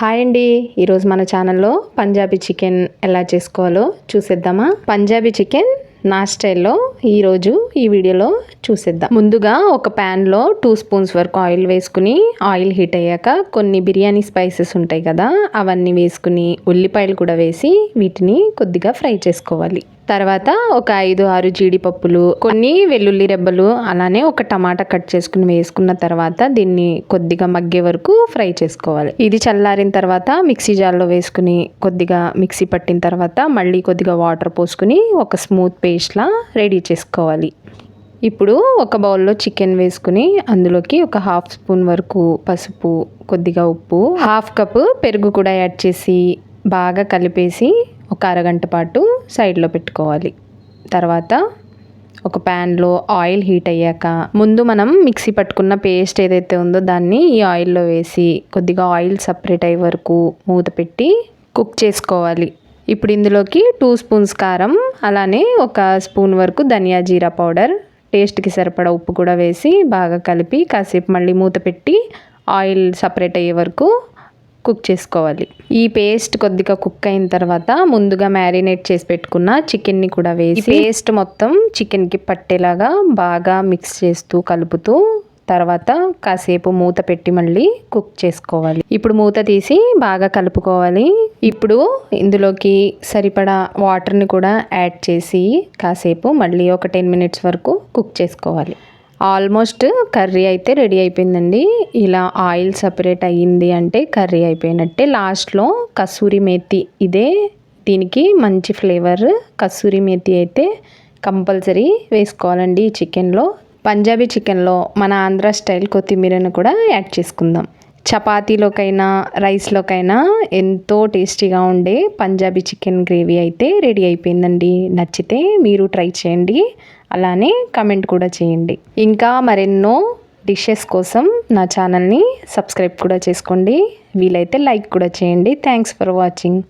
Hi అండి. ఈరోజు మన ఛానల్లో పంజాబీ చికెన్ ఎలా చేసుకోవాలో చూసేద్దామా? పంజాబీ చికెన్ నా స్టైల్లో ఈరోజు ఈ వీడియోలో చూసేద్దాం. ముందుగా ఒక ప్యాన్లో టూ స్పూన్స్ వరకు ఆయిల్ వేసుకుని ఆయిల్ హీట్ అయ్యాక కొన్ని బిర్యానీ స్పైసెస్ ఉంటాయి కదా అవన్నీ వేసుకుని ఉల్లిపాయలు కూడా వేసి వీటిని కొద్దిగా ఫ్రై చేసుకోవాలి. తర్వాత ఒక ఐదు ఆరు జీడిపప్పులు కొన్ని వెల్లుల్లి రెబ్బలు అలానే ఒక టమాటా కట్ చేసుకుని వేసుకున్న తర్వాత దీన్ని కొద్దిగా మగ్గే వరకు ఫ్రై చేసుకోవాలి. ఇది చల్లారిన తర్వాత మిక్సీ జార్లో వేసుకుని కొద్దిగా మిక్సీ పట్టిన తర్వాత మళ్ళీ కొద్దిగా వాటర్ పోసుకుని ఒక స్మూత్ పేస్ట్లా రెడీ చేసుకోవాలి. ఇప్పుడు ఒక బౌల్లో చికెన్ వేసుకుని అందులోకి ఒక హాఫ్ స్పూన్ వరకు పసుపు కొద్దిగా ఉప్పు హాఫ్ కప్ పెరుగు కూడా యాడ్ చేసి బాగా కలిపేసి ఒక అరగంట పాటు సైడ్లో పెట్టుకోవాలి. తర్వాత ఒక ప్యాన్లో ఆయిల్ హీట్ అయ్యాక ముందు మనం మిక్సీ పట్టుకున్న పేస్ట్ ఏదైతే ఉందో దాన్ని ఈ ఆయిల్లో వేసి కొద్దిగా ఆయిల్ సపరేట్ అయ్యే వరకు మూత పెట్టి కుక్ చేసుకోవాలి. ఇప్పుడు ఇందులోకి టూ స్పూన్స్ కారం అలానే ఒక స్పూన్ వరకు ధనియా జీరా పౌడర్. టేస్ట్కి సరిపడా ఉప్పు కూడా వేసి బాగా కలిపి కాసేపు మళ్ళీ మూత పెట్టి ఆయిల్ సపరేట్ అయ్యే వరకు కుక్ చేసుకోవాలి. ఈ పేస్ట్ కొద్దిగా కుక్ అయిన తర్వాత ముందుగా మ్యారినేట్ చేసి పెట్టుకున్న చికెన్ని కూడా వేసి పేస్ట్ మొత్తం చికెన్కి పట్టేలాగా బాగా మిక్స్ చేస్తూ కలుపుతూ తర్వాత కాసేపు మూత పెట్టి మళ్ళీ కుక్ చేసుకోవాలి. ఇప్పుడు మూత తీసి బాగా కలుపుకోవాలి. ఇప్పుడు ఇందులోకి సరిపడా వాటర్ని కూడా యాడ్ చేసి కాసేపు మళ్ళీ ఒక టెన్ మినిట్స్ వరకు కుక్ చేసుకోవాలి. ఆల్మోస్ట్ కర్రీ అయితే రెడీ అయిపోయిందండి. ఇలా ఆయిల్ సపరేట్ అయ్యింది అంటే కర్రీ అయిపోయినట్టే. లాస్ట్లో కసూరి మేతి ఇదే. దీనికి మంచి ఫ్లేవర్ కసూరి మేతి అయితే కంపల్సరీ వేసుకోవాలండి ఈ చికెన్లో. పంజాబీ చికెన్లో మన ఆంధ్ర స్టైల్ కొత్తిమీరను కూడా యాడ్ చేసుకుందాం. చపాతీలోకైనా రైస్లోకైనా ఎంతో టేస్టీగా ఉండే పంజాబీ చికెన్ గ్రేవీ అయితే రెడీ అయిపోయిందండి. నచ్చితే మీరు ట్రై చేయండి. అలానే కమెంట్ కూడా చేయండి. ఇంకా మరెన్నో డిషెస్ కోసం నా ఛానల్ని సబ్స్క్రైబ్ కూడా చేసుకోండి. వీలైతే లైక్ కూడా చేయండి. Thanks for watching.